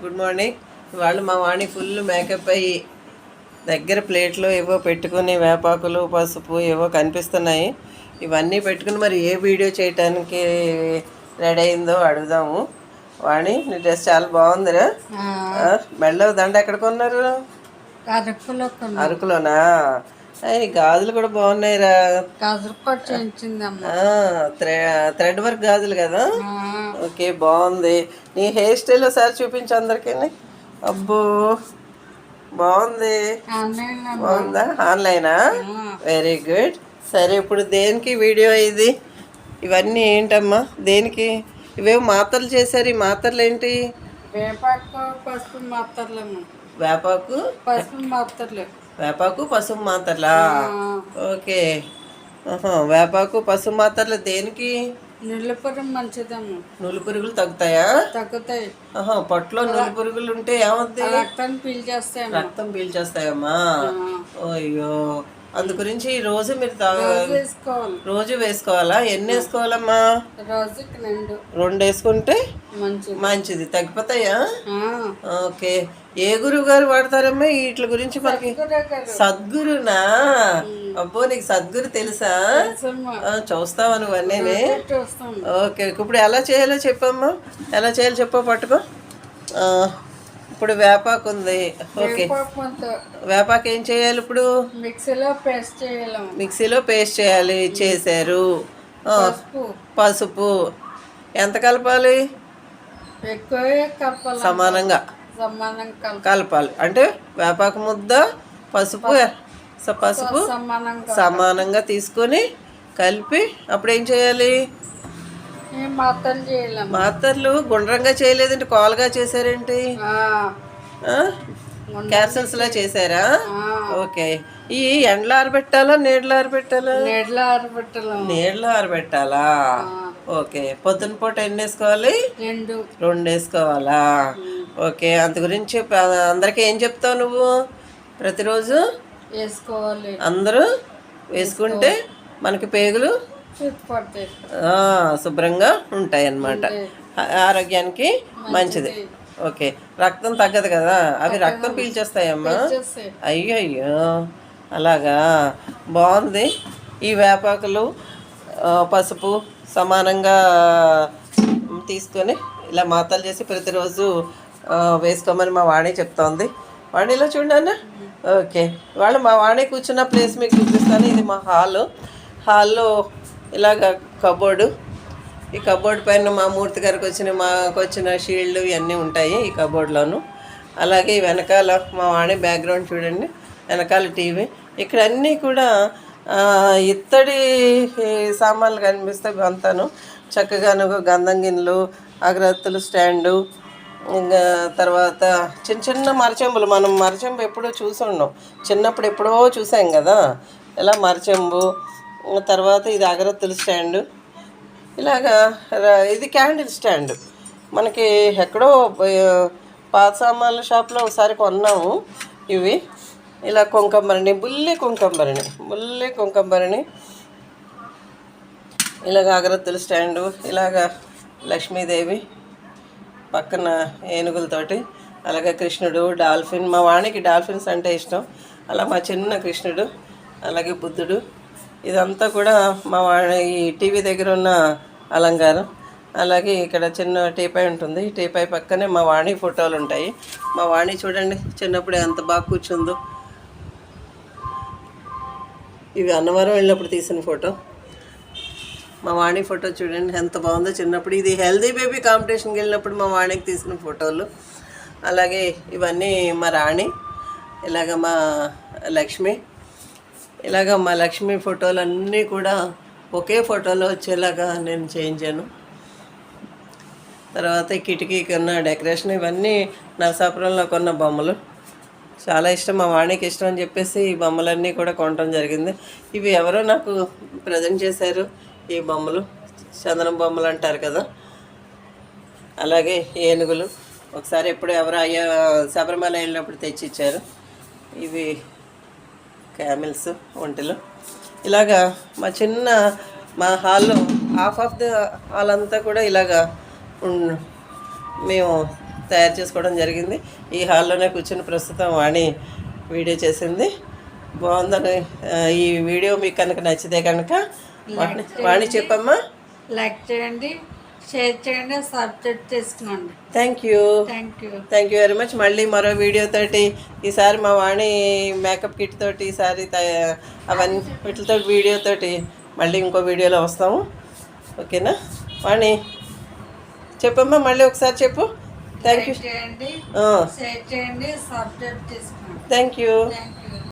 Good morning వాళ్ళు మా వాణి full makeup అయ్యి దగ్గర ప్లేట్లో ఏవో పెట్టుకుని వేపాకులు పసుపు ఏవో కనిపిస్తున్నాయి. ఇవన్నీ పెట్టుకుని మరి ఏ వీడియో చేయటానికి రెడీ అయిందో అడుగుదాము. వాణి నీ డ్రెస్ చాలా బాగుందిరా. మెడలో దండ ఎక్కడ కొన్నారు? అరకులో కొన్ని. అరకులోనా? అయ్యి గాజులు కూడా బాగున్నాయిరా. గాజులు థ్రెడ్ వర్క్ గాజులు కదా? ఓకే బాగుంది. నీ హెయిర్ స్టైల్ ఒకసారి చూపించు అందరికీ అబ్బో బాగుంది. బాగుందా? ఆన్లైనా? వెరీ గుడ్ సరే ఇప్పుడు దేనికి వీడియో ఇది? ఇవన్నీ ఏంటమ్మా? దేనికి? ఇవేమో మాత్రలు చేశారు. ఈ మాత్రలు ఏంటి? వేపాకు పసుపు మాత్రలేము వేపాకు? పసుపు మాత్రలు. వేపాకు పసుపు మాత్రలా? ఓకే. వేపాకు పసుపు మాత్రలు దేనికి? నిల్లపురం మంచిదమ్మ. నులు పురుగులు తగ్గుతాయా? తగ్గుతాయి. పొట్టలో నులు పురుగులు ఉంటే ఏమవుద్ది రక్తాన్ని పీల్చేస్తాయమ్మ. రక్తం పీల్చేస్తాయమ్మా. అయ్యో. అందు గురించి ఈ రోజు మీరు వేసుకోవాలి. రోజు వేసుకోవాలా? ఎన్ని వేసుకోవాలమ్మా? రోజుకి రెండు. రెండు వేసుకుంటే మంచిది. తగ్గిపోతాయా. ఓకే. ఏ గురువు గారు వాడతారమ్మా వీటి గురించి మనకి. సద్గురునా? అబ్బో నీకు సద్గురు తెలుసా? చూస్తావా నువ్వు చూస్తాం ఓకే. ఇప్పుడు ఎలా చేయాలో చెప్పమ్మా. ఎలా చేయాలో చెప్పో పట్టుకో. ఇప్పుడు వేపాకు ఉంది. ఓకే. వేపాకు ఏం చేయాలి ఇప్పుడు? మిక్సీలో పేస్ట్ చేయాలమ్మ మిక్సీలో పేస్ట్ చేయాలి. చేశారు. పసుపు. ఎంత కలపాలి? ఎక్కువే కప్పాలి సమానంగా. సమానం కలపాలి. కలపాలి. అంటే వేపాకు ముద్ద పసుపు పసుపు సమానంగా. సమానంగా తీసుకొని కలిపి అప్పుడు ఏం చేయాలి? మాత్రలు గుండ్రంగా చేయలేదంటే కోలగా చేశారేంటి? క్యాప్సూల్స్ లా చేశారా. ఓకే. ఈ ఎండలో ఆరబెట్టాలా నీడలో ఆరబెట్టాలా నీడలో ఆరబెట్టాలి నీడలో ఆరబెట్టాలా ఓకే. పొద్దున పూట ఎన్ని వేసుకోవాలి? రెండు. రెండు వేసుకోవాలా? ఓకే. అంత గురించి అందరికీ ఏం చెప్తావు నువ్వు? ప్రతిరోజు వేసుకోవాలి. అందరూ వేసుకుంటే మనకి పేగులు శుభ్రంగా ఉంటాయి. అన్నమాట ఆరోగ్యానికి మంచిది. ఓకే. రక్తం తగ్గదు కదా? అవి రక్తం పీల్చేస్తాయమ్మా? చేస్తాయి అయ్యో అయ్యో అలాగా? బాగుంది. ఈ వేపాకులు పసుపు సమానంగా తీసుకొని ఇలా మాతలు చేసి ప్రతిరోజు వేసుకోమని మా వాణి చెప్తోంది. వాణిలో చూడండి ఓకే. వాళ్ళు మా వాణి కూర్చున్న ప్లేస్ మీకు చూపిస్తాను. ఇది మా హాలు. హాల్లో ఇలాగ కబోర్డు. ఈ కబోర్డ్ పైన మా మూర్తి గారికి వచ్చిన మాకు వచ్చిన షీల్డ్ ఇవన్నీ ఉంటాయి ఈ కబోర్డ్లోను. అలాగే వెనకాల మా వాణి బ్యాక్గ్రౌండ్ చూడండి. వెనకాల టీవీ. ఇక్కడ అన్నీ కూడా ఇత్తడి సామాన్లు కనిపిస్తాయి అంతాను చక్కగాను గంధం గిన్నెలు అగరత్తులు స్టాండు ఇంకా తర్వాత చిన్న చిన్న మరచెంబులు. మనం మరచెంబు ఎప్పుడో చూసి ఉన్నాం. చిన్నప్పుడు ఎప్పుడో చూసాం కదా. ఇలా మరచెంబు తర్వాత ఇది అగరత్తుల స్టాండు. ఇలాగా ఇది క్యాండిల్ స్టాండ్. మనకి ఎక్కడో పాత సామాన్ల షాప్లో ఒకసారి కొన్నాము ఇవి. ఇలా కుంకంబరిణి బుల్లి కుంకంబరిణి బుల్లి కుంకంబరిణి ఇలాగ అగరత్తుల స్టాండు ఇలాగ లక్ష్మీదేవి పక్కన ఏనుగులతోటి అలాగే కృష్ణుడు డాల్ఫిన్ మా వాణికి డాల్ఫిన్స్ అంటే ఇష్టం. అలా మా చిన్న కృష్ణుడు అలాగే బుద్ధుడు ఇదంతా కూడా మా వాణి ఈ టీవీ దగ్గర ఉన్న అలంకారం. అలాగే ఇక్కడ చిన్న టీపై ఉంటుంది. టీపై పక్కనే మా వాణి ఫోటోలు ఉంటాయి. మా వాణి చూడండి చిన్నప్పుడు ఎంత బాగా కూర్చుందో. ఇవి అన్నవరం వెళ్ళినప్పుడు తీసిన ఫోటో. మా వాణి ఫోటో చూడండి ఎంత బాగుందో. చిన్నప్పుడు ఇది హెల్దీ బేబీ కాంపిటీషన్కి వెళ్ళినప్పుడు మా వాణికి తీసిన ఫోటోలు. అలాగే ఇవన్నీ మా రాణి ఇలాగ మా లక్ష్మి. ఇలాగ మా లక్ష్మి ఫోటోలు అన్నీ కూడా ఒకే ఫోటోలో వచ్చేలాగా నేను చేయించాను. తర్వాత కిటికీ కొన్న డెకరేషన్ ఇవన్నీ నరసాపురంలో కొన్న బొమ్మలు. చాలా ఇష్టం మా వాణికి ఇష్టం అని చెప్పేసి ఈ బొమ్మలన్నీ కూడా కొనడం జరిగింది. ఇవి ఎవరో నాకు ప్రజెంట్ చేశారు ఈ బొమ్మలు. చందనం బొమ్మలు అంటారు కదా. అలాగే ఏనుగులు. ఒకసారి ఎప్పుడు ఎవరో అయ్యా శబరిమల వెళ్ళినప్పుడు తెచ్చిచ్చారు. ఇవి క్యామిల్స్ ఒంటిలో. ఇలాగా మా చిన్న మా హాల్లో హాఫ్ ఆఫ్ ద హాల్ అంతా కూడా ఇలాగా మేము తయారు చేసుకోవడం జరిగింది. ఈ హాల్లోనే కూర్చుని ప్రస్తుతం వాణి వీడియో చేసింది. బాగుందని ఈ వీడియో మీకు కనుక నచ్చితే కనుక వాణి చెప్పమ్మా. లైక్ చేయండి. షేర్ చేయండి సబ్స్క్రైబ్ చేసుకోండి. Thank you thank you thank you very much మళ్ళీ మరో వీడియో తోటి ఈసారి మా వాణి మేకప్ కిట్ తోటి ఈసారి అవన్నీ వీటితో వీడియో తోటి మళ్ళీ ఇంకో వీడియోలో వస్తాము. ఓకేనా వాణి చెప్పమ్మా మళ్ళీ ఒకసారి చెప్పు. Thank you thank you